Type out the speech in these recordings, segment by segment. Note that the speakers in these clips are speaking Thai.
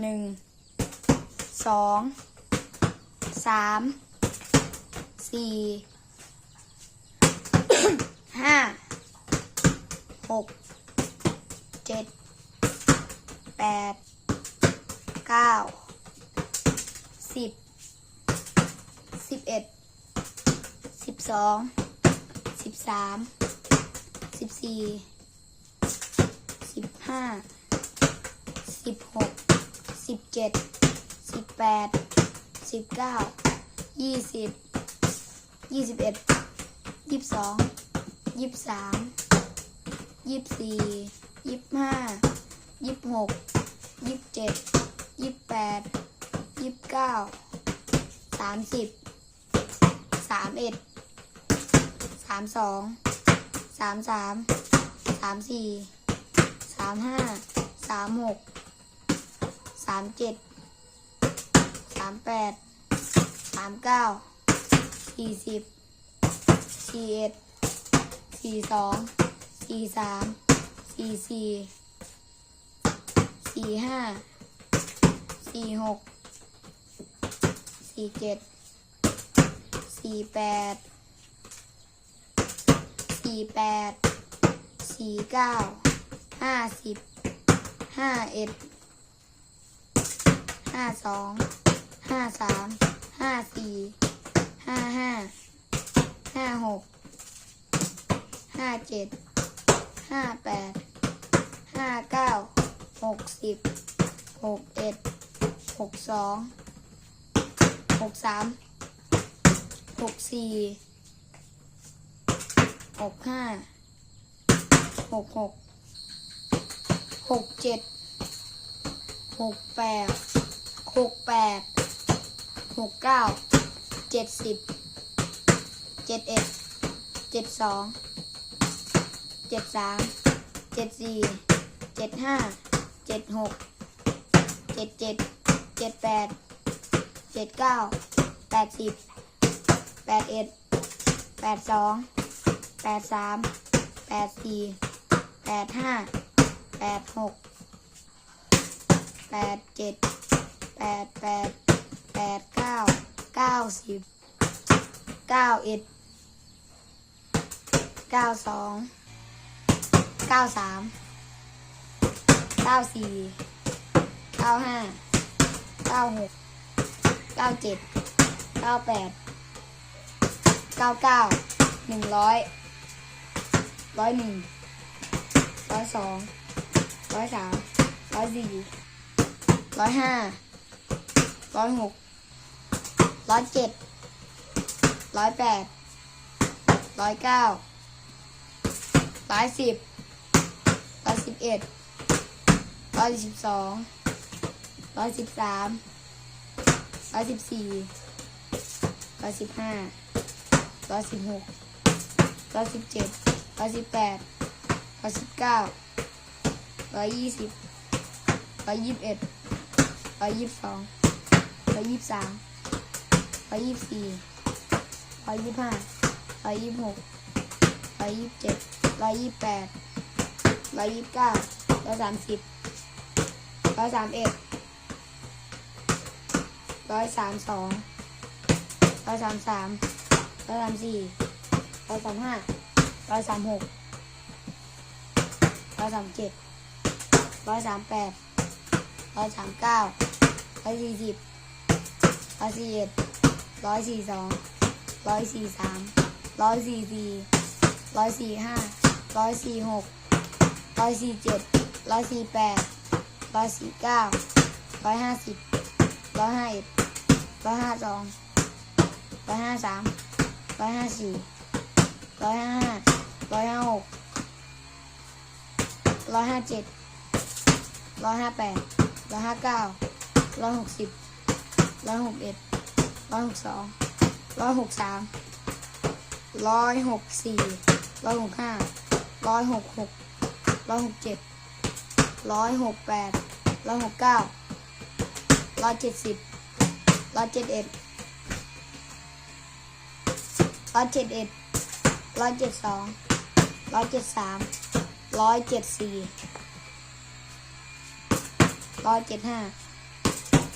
หนึ่งสองสามสี่ห้าหกเจ็ดแปดเก้าสิบสิบเอ็ดสิบสองสิบสามสิบสี่สิบห้าสิบหก เจ็ดสิบแปดสิบเก้ายี่สิบยี่สิบเอ็ดยี่สิบสองยี่สิบสามยี่สิบสี่ยี่สิบห้ายี่สิบหกยี่สิบเจ็ดยี่สิบแปดยี่สิบเก้าสามสิบสามเอ็ดสามสองสามสามสามสี่สามห้าสามหกามเจ็ดสามแปดสามเก้าสี่สิบสี่เอ็ดสี่สองสี่สามสี่สี่สี่ห้าสี่หกสี่เจ็ดสี่แปดสี่แปดสี่เก้าห้าสิบห้าเอ็ด ห้าสองห้าสามห้าสี่ห้าห้าห้าหกห้าเจ็ดห้าแปดห้าเก้าหกสิบหกเอ็ดหกสองหกสามหกสี่หกห้าหกหกหกเจ็ดหกแปด หกแปดหกเก้าเจ็ดสิบเจ็ดเอ็ดเจ็ดสองเจ็ดสามเจ็ดสี่เจ็ดห้าเจ็ดหกเจ็ดเจ็ดเจ็ดแปดเจ็ดเก้าแปดสิบแปดเอ็ดแปดสองแปดสามแปดสี่แปดห้าแปดหกแปดเจ็ด แปดแปดแปดเก้าเก้าสิบเก้าเอ็ดเก้าสองเก้าสามเก้าสี่เก้าห้าเก้าหกเก้าเจ็ดเก้าแปดเก้าเก้าหนึ่งร้อยร้อยหนึ่งร้อยสองร้อยสามร้อยสี่ร้อยห้า ร้อยหกร้อยเจ็ดร้อยแปดร้อยเก้าร้อยสิบร้อยสิบเอ็ดร้อยสิบสองร้อยสิบสามร้อยสิบสี่ร้อยสิบห้าร้อยสิบหกร้อยสิบเจ็ดร้อยสิบแปดร้อยสิบเก้าร้อยยี่สิบร้อยยี่สิบเอ็ดร้อยยี่สิบสอง ร้อยยี่สิบสามร้อยยี่สิบสี่ร้อยยี่สิบห้าร้อยยี่สิบหกร้อยยี่สิบเจ็ดร้อยยี่สิบแปดร้อยยี่สิบเก้าร้อยสามสิบร้อยสามเอ็ดร้อยสามสองร้อยสามสามร้อยสามสี่ร้อยสามห้าร้อยสามหกร้อยสามเจ็ดร้อยสามแปดร้อยสามเก้าร้อยสี่สิบ ร้อยสี่เอ็ดร้อยสี่สองร้อยสี่สามร้อยสี่สี่ร้อยสี่ห้าร้อยสี่หกร้อยสี่เจ็ดร้อยสี่แปดร้อยสี่เก้าร้อยห้าสิบร้อยห้าเอ็ดร้อยห้าสองร้อยห้าสามร้อยห้าสี่ร้อยห้าห้าร้อยห้าหกร้อยห้าเจ็ดร้อยห้าแปดร้อยห้าเก้าร้อยหกสิบ ร้อยหกเอ็ดร้อยหกสองร้อยหกสามร้อยหกสี่ร้อยหกห้าร้อยหกหกร้อยหกเจ็ดร้อยหกแปดร้อยหกเก้าร้อยเจ็ดสิบร้อยเจ็ดเอ็ดร้อยเจ็ดเอ็ดร้อยเจ็ดสองร้อยเจ็ดสามร้อยเจ็ดสี่ร้อยเจ็ดห้า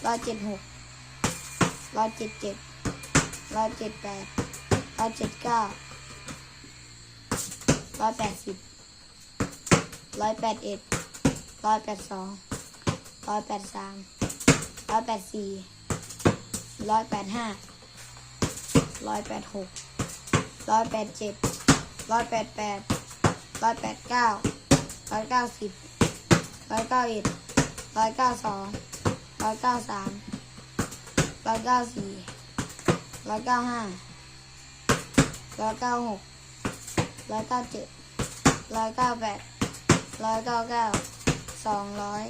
ร้อยเจ็ดหก ร้อยเจ็ดเจ็ดร้อยเจ็ดแปดร้อยเจ็ดเก้าร้อยแปดสิบร้อยแปดเอ็ดร้อยแปดสองร้อยแปดสามร้อยแปดสี่ร้อยแปดห้าร้อยแปดหกร้อยแปดเจ็ดร้อยแปดแปดร้อยแปดเก้าร้อยเก้าสิบร้อยเก้าเอ็ดร้อยเก้าสองร้อยเก้าสาม ร้อยเก้าสี่ร้อยเก้าห้าร้อยเก้าหกร้อยเก้าเจ็ดร้อยเก้าแปดร้อยเก้าเก้าสองร้อย